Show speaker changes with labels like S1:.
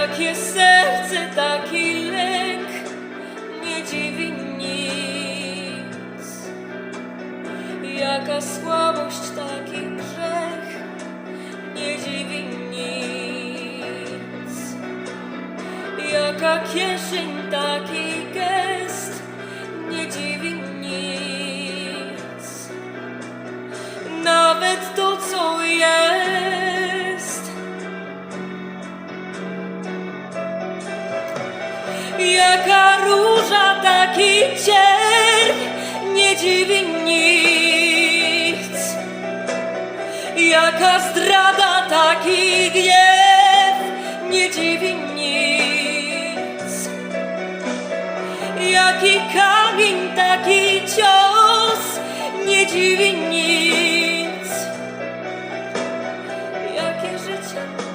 S1: Jakie serce, taki lęk, nie dziwi nic. Jaka słabość, taki grzech, nie dziwi nic. Jaka kieszeń, taki gest, nie dziwi nic. Nawet Jaka róża, taki cierń, nie dziwi nic. Jaka zdrada, taki gniew, nie dziwi nic. Jaki kamień, taki cios, nie dziwi nic. Jakie życie.